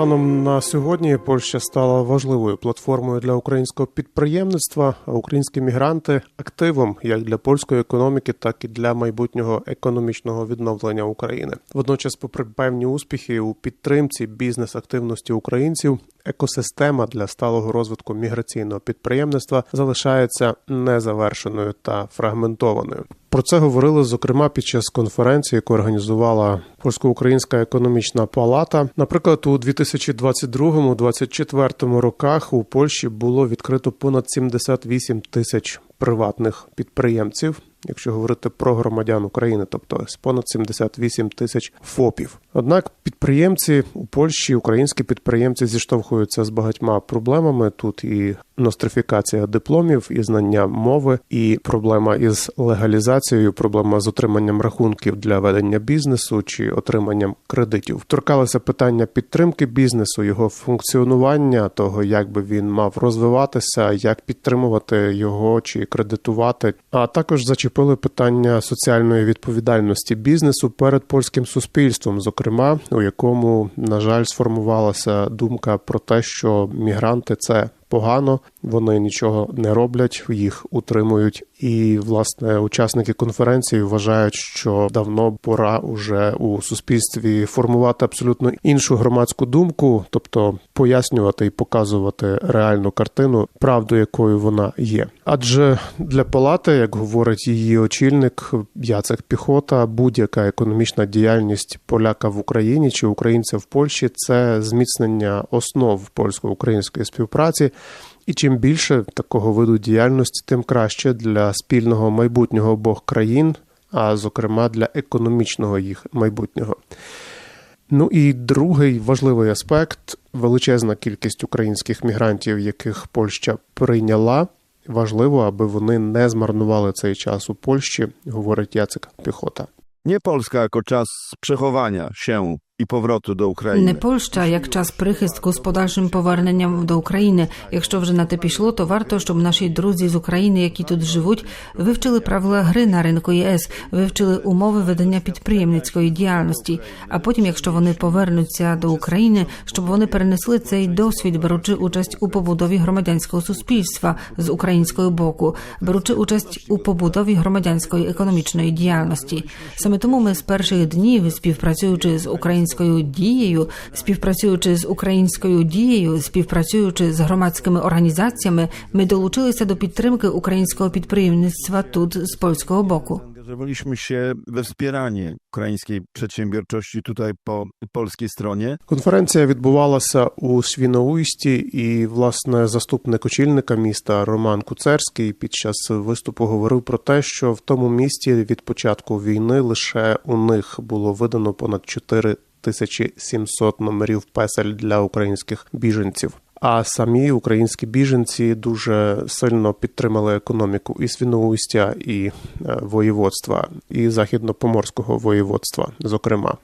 Станом на сьогодні Польща стала важливою платформою для українського підприємництва, а українські мігранти активом як для польської економіки, так і для майбутнього економічного відновлення України. Водночас, попри певні успіхи у підтримці бізнес-активності українців, екосистема для сталого розвитку міграційного підприємництва залишається незавершеною та фрагментованою. Про це говорили зокрема під час конференції, яку організувала польсько-українська економічна палата. Наприклад, у 2022-2024 роках у Польщі було відкрито понад 78 тисяч приватних підприємців. Якщо говорити про громадян України, тобто з понад 78 тисяч ФОПів. Однак підприємці у Польщі, українські підприємці зіштовхуються з багатьма проблемами. Тут і нострифікація дипломів, і знання мови, і проблема із легалізацією, проблема з отриманням рахунків для ведення бізнесу чи отриманням кредитів. Торкалося питання підтримки бізнесу, його функціонування, того як би він мав розвиватися, як підтримувати його чи кредитувати, а також зачепили питання соціальної відповідальності бізнесу перед польським суспільством, зокрема у якому на жаль сформувалася думка про те, що мігранти це погано, вони нічого не роблять, їх утримують. І власне учасники конференції вважають, що давно пора уже у суспільстві формувати абсолютно іншу громадську думку, тобто пояснювати і показувати реальну картину, правду якою вона є. Адже для палати, як говорить її очільник Яцек Піхота, будь-яка економічна діяльність поляка в Україні чи українця в Польщі це зміцнення основ польсько-української співпраці. І чим більше такого виду діяльності, тим краще для спільного майбутнього обох країн, а зокрема для економічного їх майбутнього. Ну і другий важливий аспект величезна кількість українських мігрантів, яких Польща прийняла. Важливо, аби вони не змарнували цей час у Польщі, говорить Яцек Піхота. Nie Polska jako czas przechowania się і повроту до України. Не Польща як час прихистку з подальшим поверненням до України. Якщо вже на те пішло, то варто, щоб наші друзі з України, які тут живуть, вивчили правила гри на ринку ЄС, вивчили умови ведення підприємницької діяльності. А потім, якщо вони повернуться до України, щоб вони перенесли цей досвід, беручи участь у побудові громадянського суспільства з українського боку, беручи участь у побудові громадянської економічної діяльності. Саме тому ми з перших днів, співпрацюючи з українською дією, співпрацюючи з українською дією, співпрацюючи з громадськими організаціями, ми долучилися до підтримки українського підприємництва тут з польського боку. Angażowaliśmy się we wspieranie ukraińskiej przedsiębiorczości tutaj po polskiej stronie. Конференція відбувалася у Свіноуйсті, і власне заступник очільника міста Роман Куцерський під час виступу говорив про те, що в тому місті від початку війни лише у них було видано понад 4 1700 номерів песель для українських біженців. А самі українські біженці дуже сильно підтримали економіку і Свіноустя, і е, воєводства, і західно-поморського воєводства, зокрема.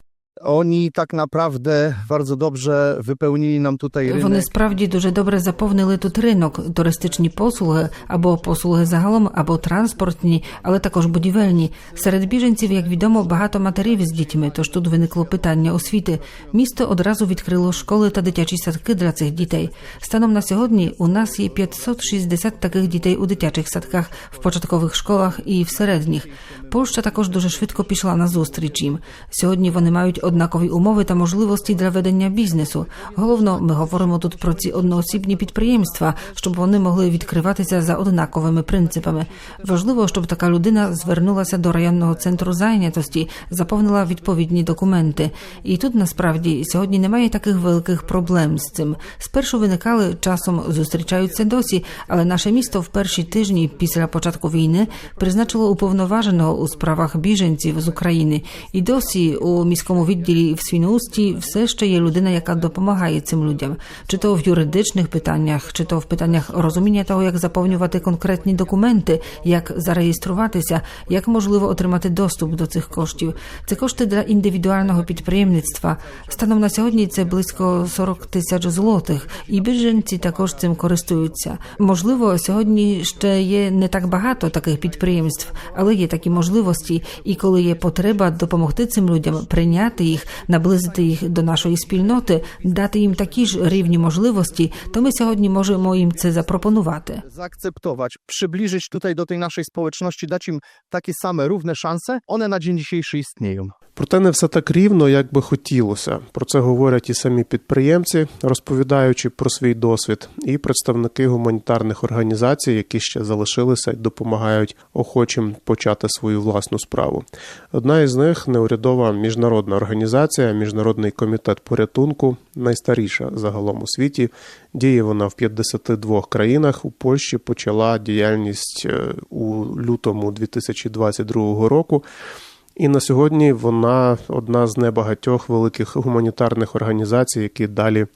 Oni tak naprawdę bardzo dobrze wypełnili nam tutaj rynek. Вони справді дуже добре заповнили тут ринок, туристичні послуги або послуги загалом, або транспортні, але також будівельні. Серед біженців, як відомо, багато матерів з дітьми. Тож тут виникло питання освіти. Місто одразу відкрило школи та дитячі садки для цих дітей. Станом на сьогодні у нас є 560 таких дітей у дитячих садках, в початкових школах і в середніх. Польща також дуже швидко пішла на зустріч їм. Сьогодні вони мають однакові умови та можливості для ведення бізнесу. Головно, ми говоримо тут про ці одноосібні підприємства, щоб вони могли відкриватися за однаковими принципами. Важливо, щоб така людина звернулася до районного центру зайнятості, заповнила відповідні документи. І тут насправді сьогодні немає таких великих проблем з цим. Спершу виникали часом зустрічаються досі, але наше місто в перші тижні після початку війни призначило уповноваженого у справах біженців з України. І досі у міському відділі в Свіноусті все ще є людина, яка допомагає цим людям, чи то в юридичних питаннях, чи то в питаннях розуміння того, як заповнювати конкретні документи, як зареєструватися, як можливо отримати доступ до цих коштів. Це кошти для індивідуального підприємництва. Станом на сьогодні це близько 40 тисяч злотих, і біженці також цим користуються. Можливо, сьогодні ще є не так багато таких підприємств, але є такі можливості, і коли є потреба допомогти цим людям прийняти їх, наблизити їх до нашої спільноти, дати їм такі ж рівні можливості, то ми сьогодні можемо їм це запропонувати. Zaakceptować, przybliżyć tutaj do tej naszej społeczności, dać im takie same, równe szanse, one na dzień dzisiejszy istnieją. Проте не все так рівно, як би хотілося. Про це говорять і самі підприємці, розповідаючи про свій досвід, і представники гуманітарних організацій, які ще залишилися і допомагають охочим почати свою власну справу. Одна із них неурядова міжнародна організація, Міжнародний комітет порятунку, найстаріша загалом у світі. Діє вона в 52 країнах. У Польщі почала діяльність е, у лютому 2022 року. І на сьогодні вона одна з небагатьох великих гуманітарних організацій, які далі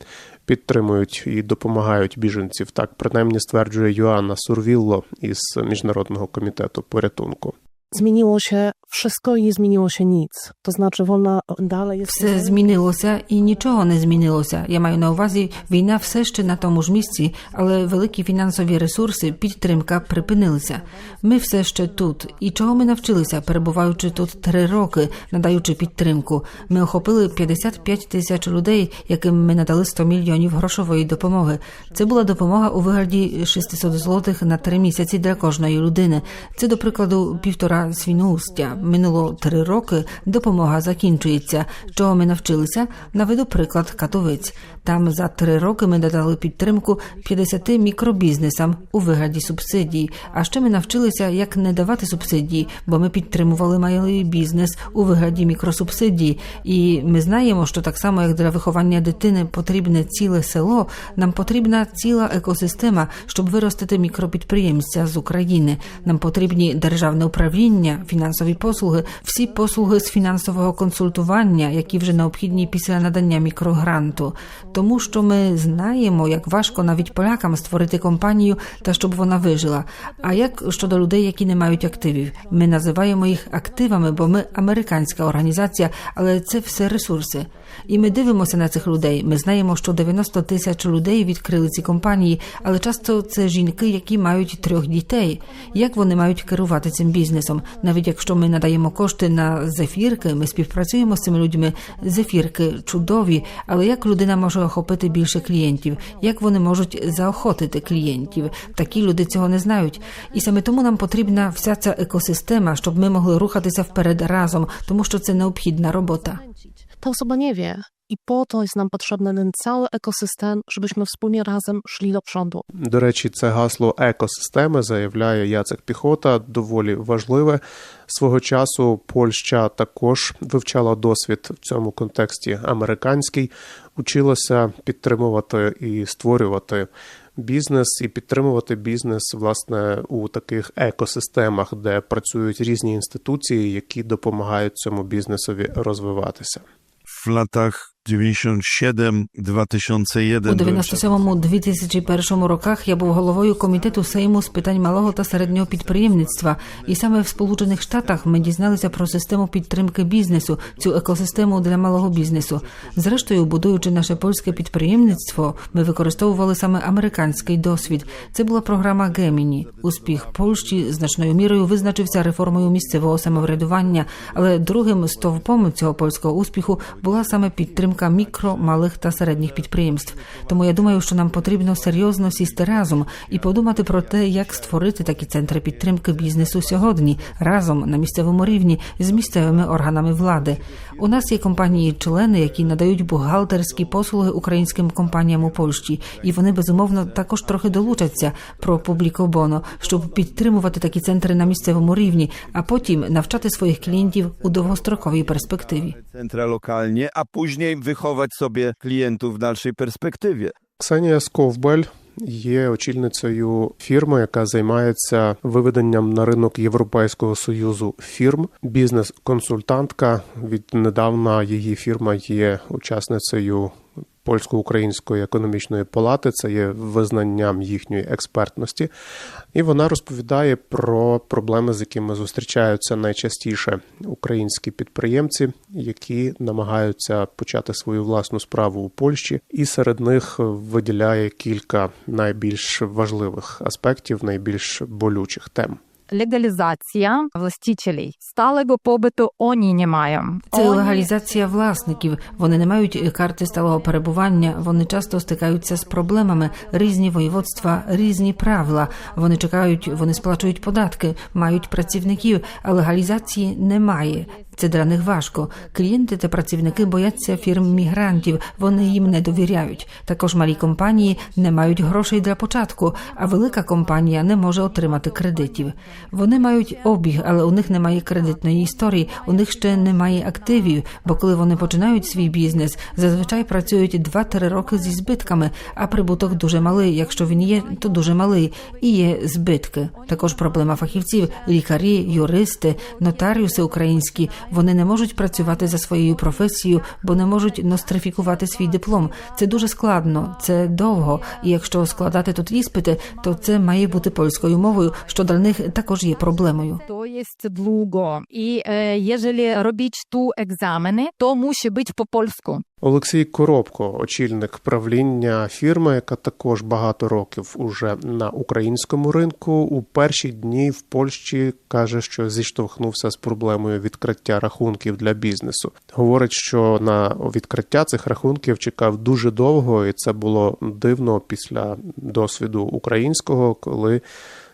підтримують і допомагають біженців. Так принаймні стверджує Йоанна Сурвілло із міжнародного комітету порятунку. Zmieniło się wszystko i nie zmieniło się nic. To znaczy, dalej jest. Все змінилося і нічого не змінилося. Я маю на увазі, війна все ще на тому ж місці, але великі фінансові ресурси, підтримка припинилися. Ми все ще тут. І чого ми навчилися, перебуваючи тут три роки, надаючи підтримку. Ми охопили 55 тисяч людей, яким ми надали 100 мільйонів грошової допомоги. Це була допомога у вигляді 600 злотих на три місяці для кожної людини. Це, до прикладу, півтора свіноустя. Минуло три роки. Допомога закінчується. Чого ми навчилися? Наведу приклад Катовиць. Там за три роки ми додали підтримку 50 мікробізнесам у вигляді субсидій. А ще ми навчилися, як не давати субсидії, бо ми підтримували малий бізнес у вигляді мікросубсидій. І ми знаємо, що так само як для виховання дитини потрібне ціле село, нам потрібна ціла екосистема, щоб виростити мікропідприємця з України. Нам потрібні державне управління, фінансові послуги, всі послуги з фінансового консультування, які вже необхідні після надання мікрогранту. Тому що ми знаємо, як важко навіть полякам створити компанію та щоб вона вижила. А як щодо людей, які не мають активів, ми називаємо їх активами, бо ми американська організація, але це все ресурси. І ми дивимося на цих людей. Ми знаємо, що 90 тисяч людей відкрили ці компанії, але часто це жінки, які мають трьох дітей. Як вони мають керувати цим бізнесом? Навіть якщо ми надаємо кошти на зефірки, ми співпрацюємо з цими людьми. Зефірки чудові, але як людина може охопити більше клієнтів? Як вони можуть заохотити клієнтів? Такі люди цього не знають. І саме тому нам потрібна вся ця екосистема, щоб ми могли рухатися вперед разом, тому що це необхідна робота. Ta osoba nie wie. I po to jest nam potrzebny ten cały ekosystem, żebyśmy wspólnie razem szli do przodu. До речі, це гасло екосистеми заявляє Яцек Піхота. Доволі важливе. Свого часу Польща також вивчала досвід в цьому контексті американський, училася підтримувати і створювати бізнес і підтримувати бізнес власне у таких екосистемах, де працюють різні інституції, які допомагають цьому бізнесові розвиватися. W latach 97-2001 У 97-2001 роках я був головою комітету Сейму з питань малого та середнього підприємництва. І саме в Сполучених Штатах ми дізналися про систему підтримки бізнесу, цю екосистему для малого бізнесу. Зрештою, будуючи наше польське підприємництво, ми використовували саме американський досвід. Це була програма Геміні. Успіх Польщі значною мірою визначився реформою місцевого самоврядування, але другим стовпом цього польського успіху була саме підтримка мікро, малих та середніх підприємств. Тому я думаю, що нам потрібно серйозно сісти разом і подумати про те, як створити такі центри підтримки бізнесу сьогодні разом на місцевому рівні з місцевими органами влади. У нас є компанії-члени, які надають бухгалтерські послуги українським компаніям у Польщі, і вони безумовно також трохи долучаться про публікобоно, щоб підтримувати такі центри на місцевому рівні, а потім навчати своїх клієнтів у довгостроковій перспективі. centra lokalnie, a później wychować sobie klientów w dalszej perspektywie. Ксенія Сковбель є очільницею фірми, яка займається виведенням на ринок Європейського союзу фірм. Бізнес-консультантка. Віднедавна її фірма є учасницею польсько-української економічної палати. Це є визнанням їхньої експертності. І вона розповідає про проблеми, з якими зустрічаються найчастіше українські підприємці, які намагаються почати свою власну справу у Польщі, і серед них виділяє кілька найбільш важливих аспектів, найбільш болючих тем. Легалізація властителей. Сталого побиту вони не мають. Це легалізація власників. Вони не мають карти сталого перебування. Вони часто стикаються з проблемами. Різні воєводства, різні правила. Вони чекають, вони сплачують податки, мають працівників, а легалізації немає. Це для них важко. Клієнти та працівники бояться фірм мігрантів. Вони їм не довіряють. Також малі компанії не мають грошей для початку, а велика компанія не може отримати кредитів. Вони мають обіг, але у них немає кредитної історії. У них ще немає активів, бо коли вони починають свій бізнес, зазвичай працюють 2-3 роки зі збитками, а прибуток дуже малий. Якщо він є, то дуже малий і є збитки. Також проблема фахівців, лікарі, юристи, нотаріуси українські. Вони не можуть працювати за своєю професією, бо не можуть нострифікувати свій диплом. Це дуже складно, це довго. І якщо складати тут іспити, то це має бути польською мовою, що для них також є проблемою. То є długo і якщо робити ту екзамени, то мусить бути по polsku. Олексій Коробко, очільник правління фірми, яка також багато років уже на українському ринку. У перші дні в Польщі каже, що зіштовхнувся з проблемою відкриття рахунків для бізнесу. Говорить, що на відкриття цих рахунків чекав дуже довго, і це було дивно після досвіду українського, коли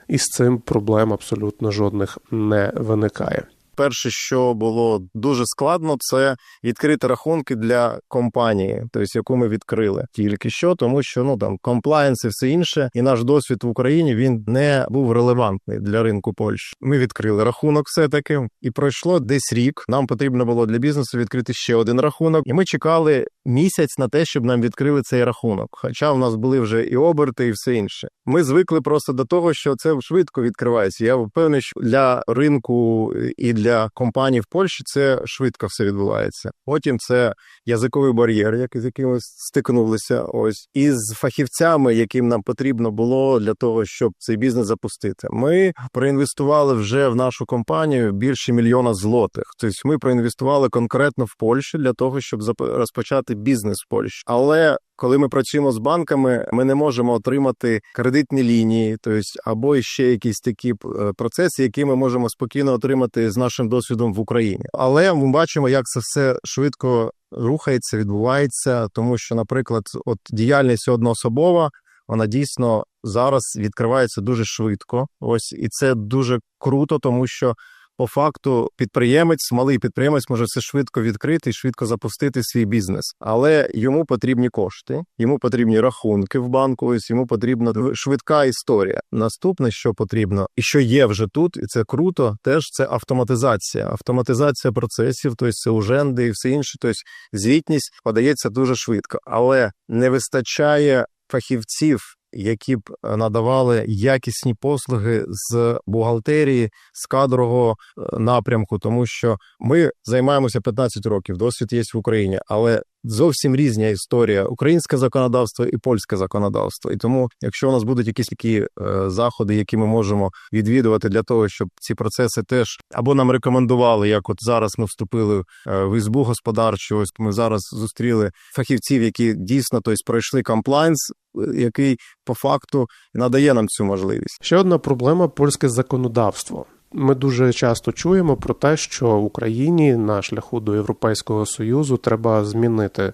із цим проблем абсолютно жодних не виникає. Перше, що було дуже складно, це відкрити рахунки для компанії, тобто яку ми відкрили тільки що, тому що ну там комплаєнс і все інше, і наш досвід в Україні він не був релевантний для ринку Польщі. Ми відкрили рахунок, все таки, і пройшло десь рік. Нам потрібно було для бізнесу відкрити ще один рахунок, і ми чекали місяць на те, щоб нам відкрили цей рахунок. Хоча в нас були вже і оберти, і все інше. Ми звикли просто до того, що це швидко відкривається. Я впевнений, що для ринку і для компаній в Польщі це швидко все відбувається. Потім це язиковий бар'єр, який з яким ми стикнулися. Ось із фахівцями, яким нам потрібно було для того, щоб цей бізнес запустити. Ми проінвестували вже в нашу компанію більше мільйона злотих. Тобто ми проінвестували конкретно в Польщу для того, щоб розпочати бізнес в Польщі. Але коли ми працюємо з банками, ми не можемо отримати кредитні лінії, тобто або ще якісь такі е, процеси, які ми можемо спокійно отримати з нашим досвідом в Україні. Але ми бачимо, як це все швидко рухається, відбувається, тому що, наприклад, от діяльність одноособова. Вона дійсно зараз відкривається дуже швидко. Ось і це дуже круто, тому що по факту підприємець, малий підприємець може все швидко відкрити і швидко запустити свій бізнес, але йому потрібні кошти, йому потрібні рахунки в банку. Ось йому потрібна швидка історія. Наступне, що потрібно, і що є вже тут, і це круто, теж це автоматизація. Автоматизація процесів, тобто це уженди і все інше. Тобто звітність подається дуже швидко, але не вистачає фахівців. Які б е, надавали якісні послуги з бухгалтерії, з кадрового е, напрямку, тому що ми займаємося 15 років, досвід є в Україні, але зовсім різня історія: українське законодавство і польське законодавство. І тому, якщо у нас будуть якісь такі е, заходи, які ми можемо відвідувати для того, щоб ці процеси теж або нам рекомендували, як от зараз ми вступили е, в ізбу господарчу, ось ми зараз зустріли фахівців, які дійсно тобто, пройшли комплайнс, е, який по факту надає нам цю можливість. Ще одна проблема польське законодавство. Ми дуже часто чуємо про те, що Україні на шляху до Європейського Союзу треба змінити,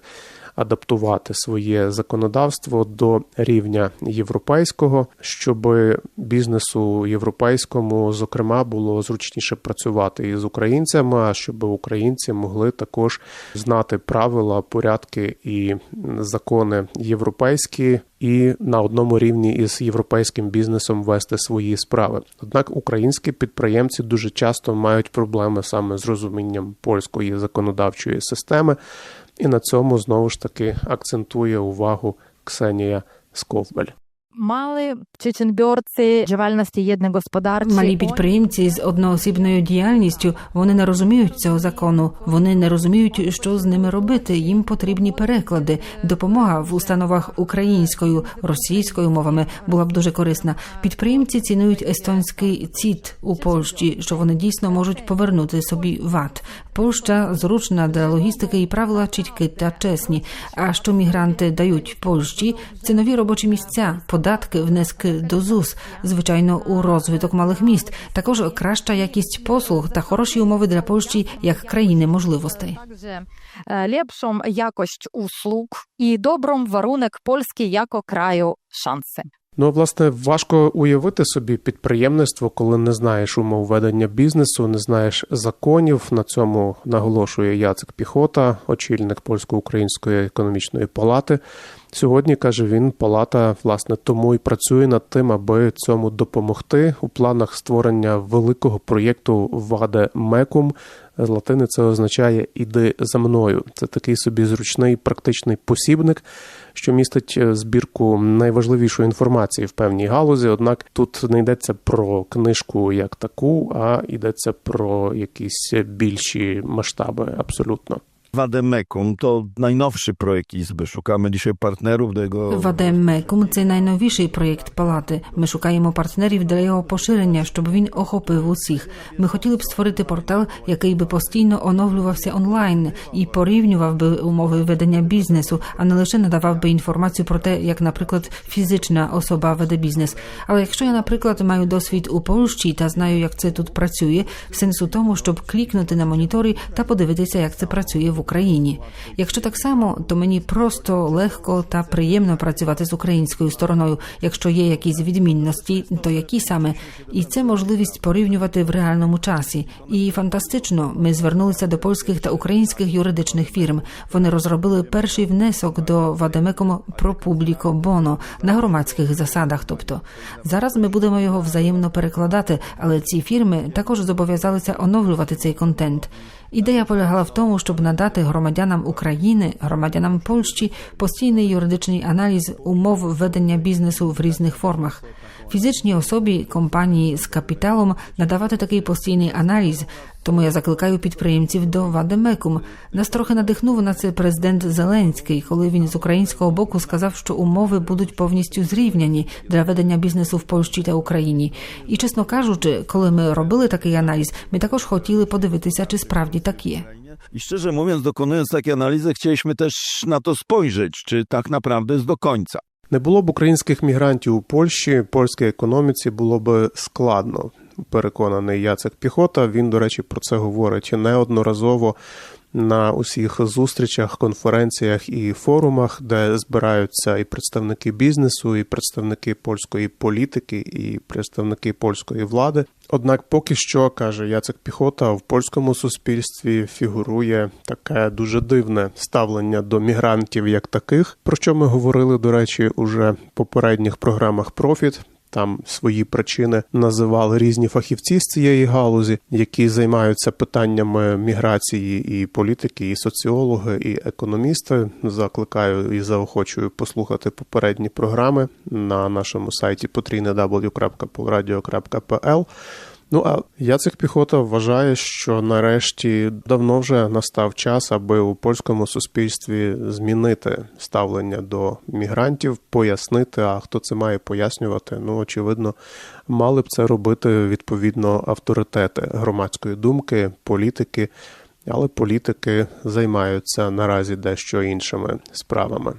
адаптувати своє законодавство до рівня європейського, щоб бізнесу європейському, зокрема, було зручніше працювати із українцями, а щоб українці могли також знати правила, порядки і закони європейські. І на одному рівні із європейським бізнесом вести свої справи. Однак українські підприємці дуже часто мають проблеми саме з розумінням польської законодавчої системи, і на цьому знову ж таки акцентує увагу Ксенія Сковбель. Мали przedsiębiorcy działalności jednogospodarczej. Малі підприємці з одноосібною діяльністю вони не розуміють цього закону. Вони не розуміють, що з ними робити. Їм потрібні переклади. Допомога в установах українською, російською мовами була б дуже корисна. Підприємці цінують естонський ціт у Польщі, що вони дійсно можуть повернути собі ват. Польща зручна для логістики і правила чіткі та чесні. А що мігранти дають Польщі, це нові робочі місця, податки, внески до ЗУС, звичайно, у розвиток малих міст, також краща якість послуг та хороші умови для Польщі як країни можливостей. E, lepszą jakość usług i dobrą warunek Polski jako kraju szansy. Ну, власне, важко уявити собі підприємництво, коли не знаєш умов ведення бізнесу, не знаєш законів. На цьому наголошує Яцек Піхота, очільник польсько-української економічної палати. Сьогодні каже він, палата власне тому і працює над тим, аби цьому допомогти у планах створення великого проєкту Ваде Мекум. З латини це означає іди за мною. Це такий собі зручний практичний посібник, що містить е, збірку найважливішої інформації в певній галузі. Однак тут не йдеться про книжку як таку, а йдеться про якісь більші масштаби абсолютно. Wademekum to najnowszy projekt Izby. Szukamy dzisiaj partnerów do jego... Мекум це найновіший проєкт палати. Ми шукаємо партнерів для його поширення, щоб він охопив усіх. Ми хотіли б створити портал, який би постійно оновлювався онлайн і порівнював би умови ведення бізнесу, а не лише надавав би інформацію про те, як, наприклад, фізична особа веде бізнес. Але якщо я, наприклад, маю досвід у Польщі та знаю, як це тут працює, сенс у тому, щоб клікнути на моніторі та подивитися, як це працює в Україні. Якщо так само, то мені просто легко та приємно працювати з українською стороною. Якщо є якісь відмінності, то які саме? І це можливість порівнювати в реальному часі. І фантастично, ми звернулися до польських та українських юридичних фірм. Вони розробили перший внесок до Вадемеком про публіко боно на громадських засадах. Тобто зараз ми будемо його взаємно перекладати, але ці фірми також зобов'язалися оновлювати цей контент. Ідея полягала в тому, щоб надати громадянам України, громадянам Польщі постійний юридичний аналіз умов ведення бізнесу в різних формах. Фізичній особі компанії з капіталом надавати такий постійний аналіз. Тому я закликаю підприємців до Вадемекум. Нас трохи надихнув на це президент Зеленський, коли він з українського боку сказав, що умови будуть повністю зрівняні для ведення бізнесу в Польщі та Україні. І чесно кажучи, коли ми робили такий аналіз, ми також хотіли подивитися, чи справді так є. I szczerze mówiąc, dokonując takiej analizy, chcieliśmy też na to spojrzeć, czy tak naprawdę jest do końca. Не було б українських мігрантів у Польщі, польській економіці було б складно. Переконаний Яцек Піхота. Він, до речі, про це говорить неодноразово на усіх зустрічах, конференціях і форумах, де збираються і представники бізнесу, і представники польської політики, і представники польської влади. Однак, поки що каже Яцек Піхота, в польському суспільстві фігурує таке дуже дивне ставлення до мігрантів як таких, про що ми говорили, до речі, уже в попередніх програмах Профіт. Там свої причини називали різні фахівці з цієї галузі, які займаються питаннями міграції і політики, і соціологи, і економісти. Закликаю і заохочую послухати попередні програми на нашому сайті potrійне.w.polradio.pl. Ну а Яцек Піхота вважає, що нарешті давно вже настав час, аби у польському суспільстві змінити ставлення до мігрантів, пояснити, а хто це має пояснювати. Ну, очевидно, мали б це робити відповідно авторитети громадської думки, політики, але політики займаються наразі дещо іншими справами,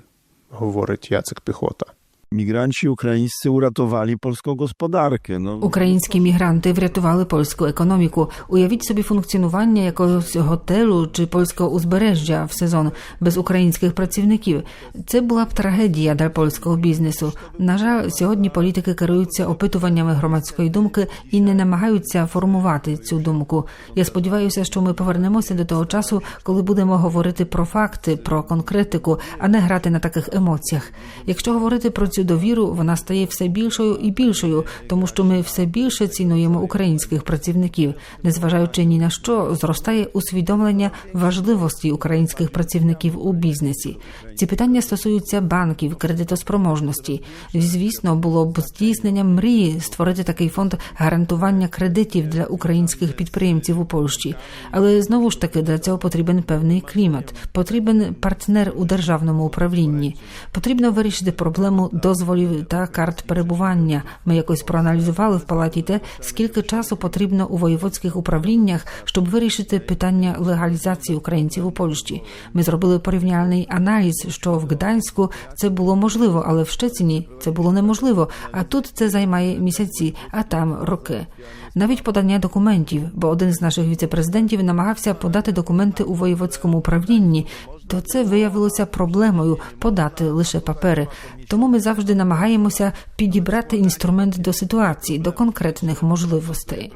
говорить Яцек Піхота. Migranci ukraińscy uratowali polską gospodarkę. No, Українські мігранти врятували польську економіку. Уявіть собі функціонування якогось готелю чи польського узбережжя в сезон без українських працівників. Це була б трагедія для польського бізнесу. На жаль, сьогодні політики керуються опитуваннями громадської думки і не намагаються формувати цю думку. Я сподіваюся, що ми повернемося до того часу, коли будемо говорити про факти, про конкретику, а не грати на таких емоціях. Якщо говорити про цю довіру, вона стає все більшою і більшою, тому що ми все більше цінуємо українських працівників, незважаючи ні на що, зростає усвідомлення важливості українських працівників у бізнесі. Ці питання стосуються банків, кредитоспроможності. Звісно, було б здійсненням мрії створити такий фонд гарантування кредитів для українських підприємців у Польщі. Але знову ж таки для цього потрібен певний клімат, потрібен партнер у державному управлінні. Потрібно вирішити проблему до дозволів карт перебування. Ми якось проаналізували в палаті те, скільки часу потрібно у воєводських управліннях, щоб вирішити питання легалізації українців у Польщі. Ми зробили порівняльний аналіз, що в Гданську це було можливо, але в Щецині це було неможливо. А тут це займає місяці, а там роки. Навіть подання документів, бо один з наших віцепрезидентів намагався подати документи у воєводському управлінні. То це виявилося проблемою подати лише папери. Тому ми завжди намагаємося підібрати інструмент до ситуації, до конкретних можливостей.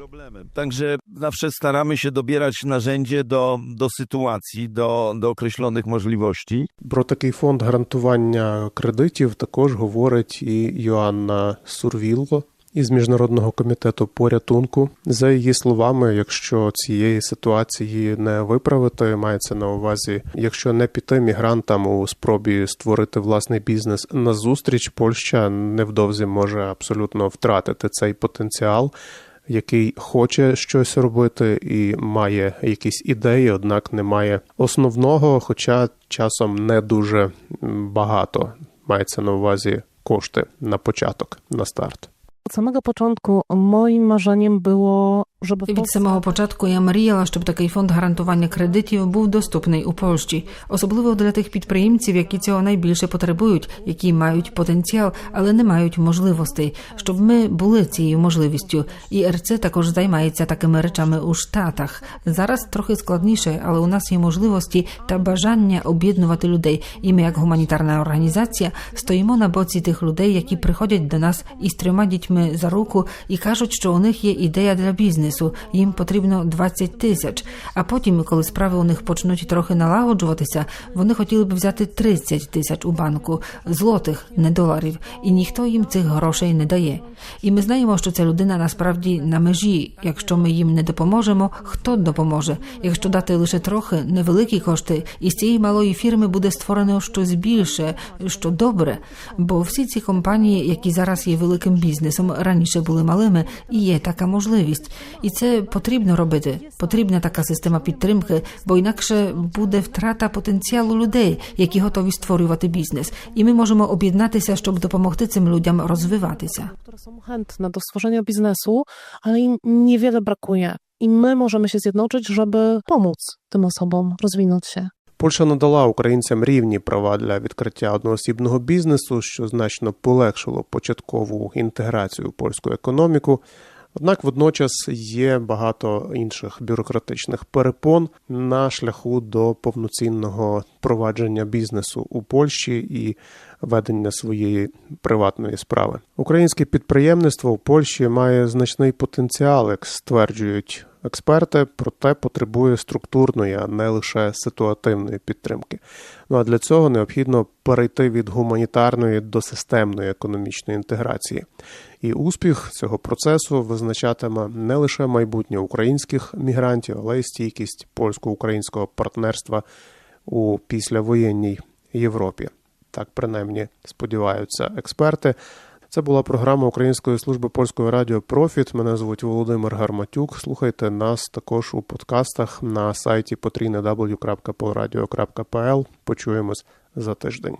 Także zawsze staramy się dobierać narzędzie do, do sytuacji, do, do określonych możliwości. Про такий фонд гарантування кредитів також говорить і Йоанна Сурвілло із міжнародного комітету порятунку. За її словами, якщо цієї ситуації не виправити, мається на увазі, якщо не піти мігрантам у спробі створити власний бізнес назустріч, Польща невдовзі може абсолютно втратити цей потенціал. Який хоче щось робити і має якісь ідеї, однак не має основного, хоча часом не дуже багато мається на увазі кошти на початок, на старт. Od samego początku moim marzeniem było, Від самого початку я мріяла, щоб такий фонд гарантування кредитів був доступний у Польщі, особливо для тих підприємців, які цього найбільше потребують, які мають потенціал, але не мають можливостей, щоб ми були цією можливістю. І РЦ також займається такими речами у Штатах. Зараз трохи складніше, але у нас є можливості та бажання об'єднувати людей. І ми, як гуманітарна організація, стоїмо на боці тих людей, які приходять до нас із трьома дітьми за руку і кажуть, що у них є ідея для бізнесу. Їм потрібно 20 тисяч. А потім, коли справи у них почнуть трохи налагоджуватися, вони хотіли б взяти 30 тисяч у банку злотих, не доларів, і ніхто їм цих грошей не дає. І ми знаємо, що ця людина насправді на межі. Якщо ми їм не допоможемо, хто допоможе? Якщо дати лише трохи невеликі кошти, і з цієї малої фірми буде створено щось більше, що добре. Бо всі ці компанії, які зараз є великим бізнесом, раніше були малими, і є така можливість. І це потрібно робити. Потрібна така система підтримки, бо інакше буде втрата потенціалу людей, які готові створювати бізнес. І ми можемо об'єднатися, щоб допомогти цим людям розвиватися. chętne do stworzenia biznesu, ale im niewiele brakuje. I my możemy się zjednoczyć, żeby pomóc tym osobom rozwinąć się. Польща надала українцям рівні права для відкриття одноосібного бізнесу, що значно полегшило початкову інтеграцію в польську економіку. Однак водночас є багато інших бюрократичних перепон на шляху до повноцінного провадження бізнесу у Польщі і ведення своєї приватної справи. Українське підприємництво в Польщі має значний потенціал, як стверджують експерти, проте потребує структурної, а не лише ситуативної підтримки. Ну а для цього необхідно перейти від гуманітарної до системної економічної інтеграції. І успіх цього процесу визначатиме не лише майбутнє українських мігрантів, але й стійкість польсько-українського партнерства у післявоєнній Європі. Так принаймні сподіваються експерти. Це була програма Української служби польського радіо Профіт. Мене звуть Володимир Гарматюк. Слухайте нас також у подкастах на сайті potrійне.w.polradio.pl. Почуємось за тиждень.